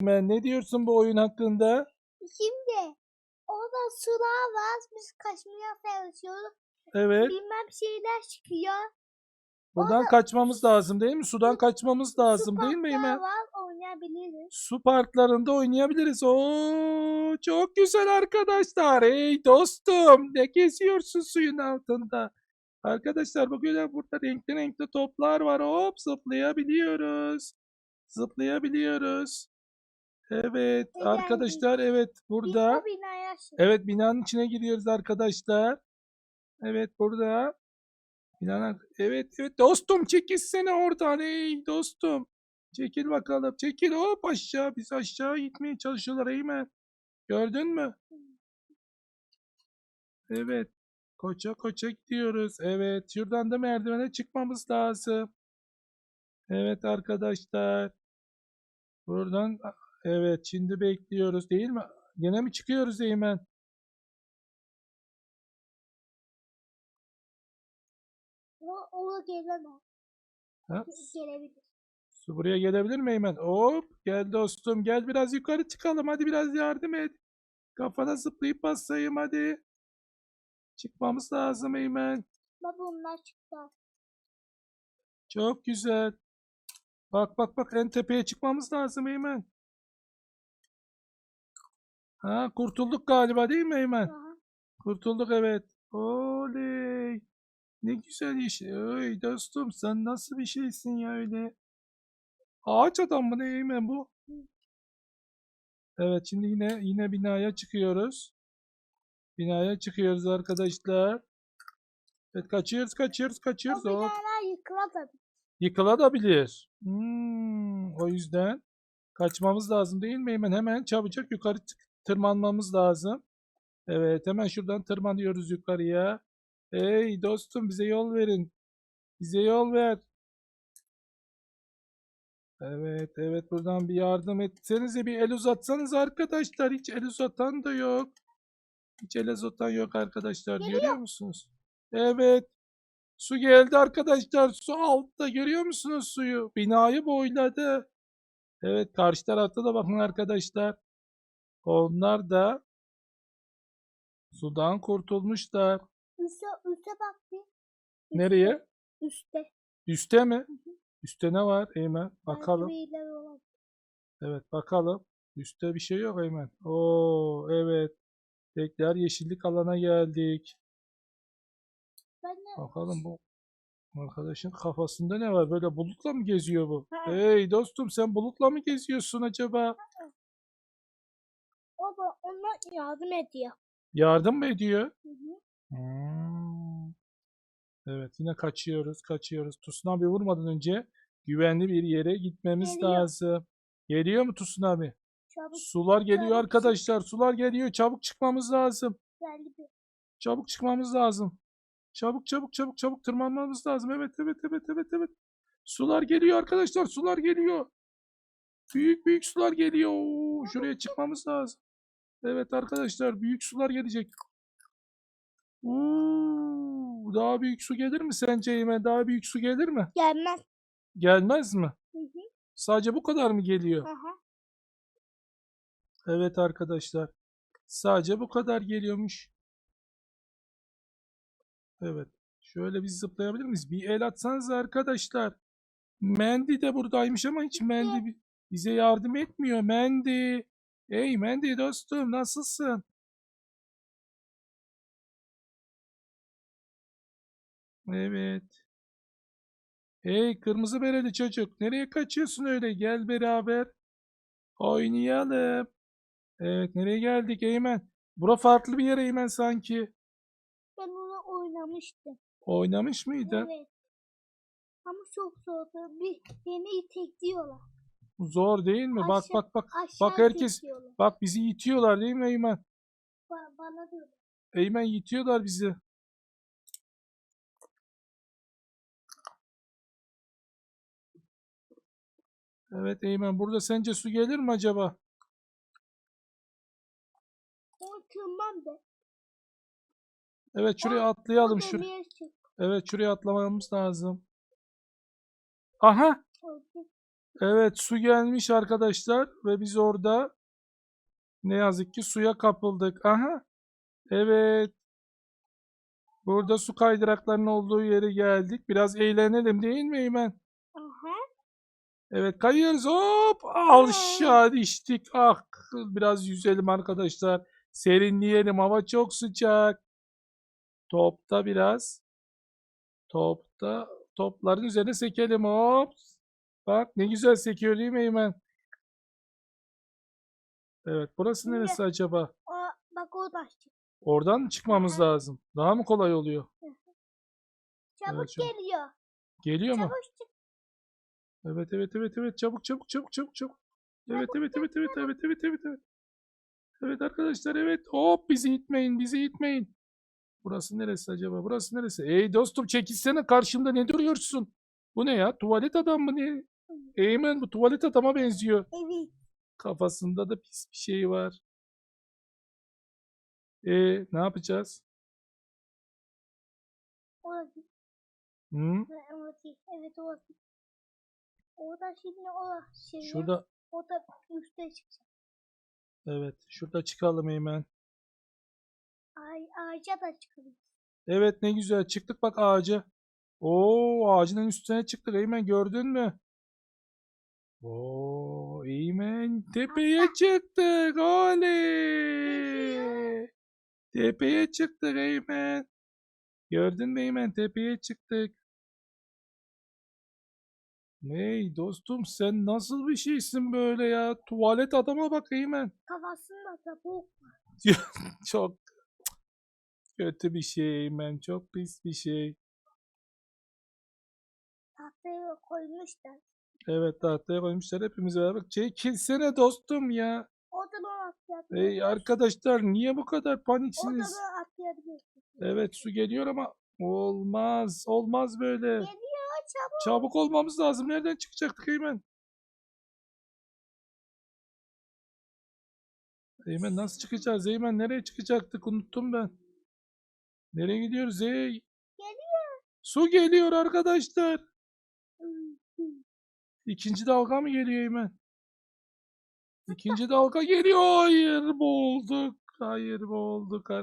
Ne diyorsun bu oyun hakkında? Şimdi orada sular var. Biz kaçmaya çalışıyoruz. Evet. Bilmem şeyler çıkıyor. Buradan kaçmamız lazım değil mi? Sudan kaçmamız lazım değil mi parklar Eymen? var oynayabiliriz. Su parklarında oynayabiliriz. Oo, çok güzel arkadaşlar. Hey dostum, ne geziyorsun suyun altında? Arkadaşlar bugün burada renkli renkli toplar var. Hop zıplayabiliyoruz. Zıplayabiliyoruz. Evet geldik. arkadaşlar evet Biz burada. binaya. Evet binanın içine giriyoruz arkadaşlar. Evet burada. Binanın evet evet dostum çekilsene oradan ey dostum. Çekil bakalım çekil hop aşağı biz aşağı gitmeye çalışıyorlar Eymen. Gördün mü? Evet. Koça koça gidiyoruz. Evet şuradan da merdivene çıkmamız lazım. Evet arkadaşlar. Buradan evet şimdi bekliyoruz değil mi? Yine mi çıkıyoruz Eymen? O, o gelemez. Ha? Gelebilir. Su buraya gelebilir mi Eymen? Hop gel dostum gel biraz yukarı çıkalım hadi biraz yardım et. Kafana zıplayıp basayım hadi. Çıkmamız lazım Eymen. Baba onlar çıktı. Çok güzel. Bak bak bak en tepeye çıkmamız lazım Eymen. Ha kurtulduk galiba değil mi Eymen? Aha. Kurtulduk evet. Oley. Ne güzel iş. Oy dostum sen nasıl bir şeysin ya öyle? Ağaç adam mı ne Eymen bu? Evet şimdi yine yine binaya çıkıyoruz. Binaya çıkıyoruz arkadaşlar. Evet kaçıyoruz kaçıyoruz O kaçıyoruz. Hop. binalar yıkılamadı. Yıkılabilir. Hmm, o yüzden kaçmamız lazım değil mi Eymen? Hemen çabucak yukarı çık- tırmanmamız lazım. Evet hemen şuradan tırmanıyoruz yukarıya. Hey dostum bize yol verin. Bize yol ver. Evet evet buradan bir yardım etsenize bir el uzatsanız arkadaşlar. Hiç el uzatan da yok. Hiç el uzatan yok arkadaşlar. Görüyor musunuz? Evet. Su geldi arkadaşlar. Su altta görüyor musunuz suyu? Binayı boyladı. Evet karşı tarafta da bakın arkadaşlar. Onlar da sudan kurtulmuşlar. Üste, üste bak bir. Nereye? Üste. Üste mi? Üste ne var Eymen? Bakalım. Evet bakalım. Üste bir şey yok Eymen. Oo evet. Tekrar yeşillik alana geldik. Bakalım bu arkadaşın kafasında ne var? Böyle bulutla mı geziyor bu? Ha. Hey dostum sen bulutla mı geziyorsun acaba? Baba ona yardım ediyor. Yardım mı ediyor? Hı hı. Hmm. Evet yine kaçıyoruz kaçıyoruz. Tsunami vurmadan önce güvenli bir yere gitmemiz Geliyor. lazım. Geliyor mu tsunami? Çabuk Sular geliyor çabuk arkadaşlar. Sular geliyor. Çabuk çıkmamız lazım. geldi. Çabuk çıkmamız lazım. Çabuk çabuk çabuk çabuk tırmanmamız lazım. Evet evet evet evet evet. Sular geliyor arkadaşlar. Sular geliyor. Büyük büyük sular geliyor. Oo, şuraya çıkmamız lazım. Evet arkadaşlar büyük sular gelecek. Oo, daha büyük su gelir mi sence Eymen? Daha büyük su gelir mi? Gelmez. Gelmez mi? Hı hı. Sadece bu kadar mı geliyor? Aha. Evet arkadaşlar. Sadece bu kadar geliyormuş. Evet. Şöyle biz zıplayabilir miyiz? Bir el atsanız arkadaşlar. Mendi de buradaymış ama hiç Mendi bi- bize yardım etmiyor. Mendi. Hey Mendi dostum nasılsın? Evet. Hey kırmızı bereli çocuk. Nereye kaçıyorsun öyle? Gel beraber. Oynayalım. Evet nereye geldik Eymen? Bura farklı bir yer Eymen sanki. Ben onu oynamıştım. Oynamış mıydın? Evet. Ama çok zordu. Bir beni itekliyorlar. Zor değil mi? Bak Aşağı- bak bak. Aşağı Bak herkes itekiyorlar. Bak bizi itiyorlar değil mi Eymen? Ba- bana diyorlar. Eymen itiyorlar bizi. Evet Eymen burada sence su gelir mi acaba? Onu tırman be. Evet şuraya O atlayalım. Şur çık. evet şuraya atlamamız lazım. Aha. Evet su gelmiş arkadaşlar ve biz orada ne yazık ki suya kapıldık. Aha. Evet. Burada su kaydıraklarının olduğu yere geldik. Biraz eğlenelim değil mi Eymen? Aha. Evet kayıyoruz. Hop aşağı düştük. Ah biraz yüzelim arkadaşlar. Serinleyelim. Hava çok sıcak. Topta biraz. Topta topların üzerine sekelim. Hop. Bak ne güzel sekiyor değil mi Eymen? Evet burası Şimdi- neresi acaba? O, bak o da çık. Oradan mı çıkmamız Aha. lazım? Daha mı kolay oluyor? Çabuk Evet, çabuk. geliyor. Geliyor mu? Çabuk çık. Evet evet evet evet çabuk çabuk çabuk çabuk çabuk. Evet evet evet evet evet evet evet evet. Evet arkadaşlar evet. Hop bizi itmeyin bizi itmeyin. Burası neresi acaba? Burası neresi? Ey dostum çekilsene karşımda ne duruyorsun? Bu ne ya? Tuvalet adam mı ne? Eymen bu tuvalet adama benziyor. Evet. Kafasında da pis bir şey var. E ne yapacağız? Orası. Hı? Evet orası. Orada şimdi o şey. Şurada Orada üstte çıkacak. evet şurada çıkalım Eymen. Ay, ağaca da çıkabilir. Evet ne güzel çıktık bak ağaca. Oo ağacın üstüne çıktık Eymen gördün mü? Oo Eymen tepeye çıktık oley. Tepeye çıktık Eymen. Gördün mü Eymen tepeye çıktık. Ney dostum sen nasıl bir şeysin böyle ya? Tuvalet adama bak Eymen. Kafasında da bu. Çok kötü bir şey Eymen. Çok pis bir şey. Tahtaya koymuşlar. Evet tahtaya koymuşlar hepimiz beraber. Çekilsene dostum ya. Oradan atlayabilir. Ey arkadaşlar niye bu kadar paniksiniz? atlayabilirsin. Evet su geliyor ama olmaz. Olmaz böyle. Geliyor çabuk. Çabuk olmamız lazım. Nereden çıkacaktık Eymen? Eymen nasıl çıkacağız? Eymen nereye çıkacaktık? Unuttum ben. Nereye gidiyoruz? Ey. Geliyor. Su geliyor arkadaşlar. İkinci dalga mı geliyor Eymen? İkinci dalga geliyor. Hayır boğulduk. Hayır boğulduk.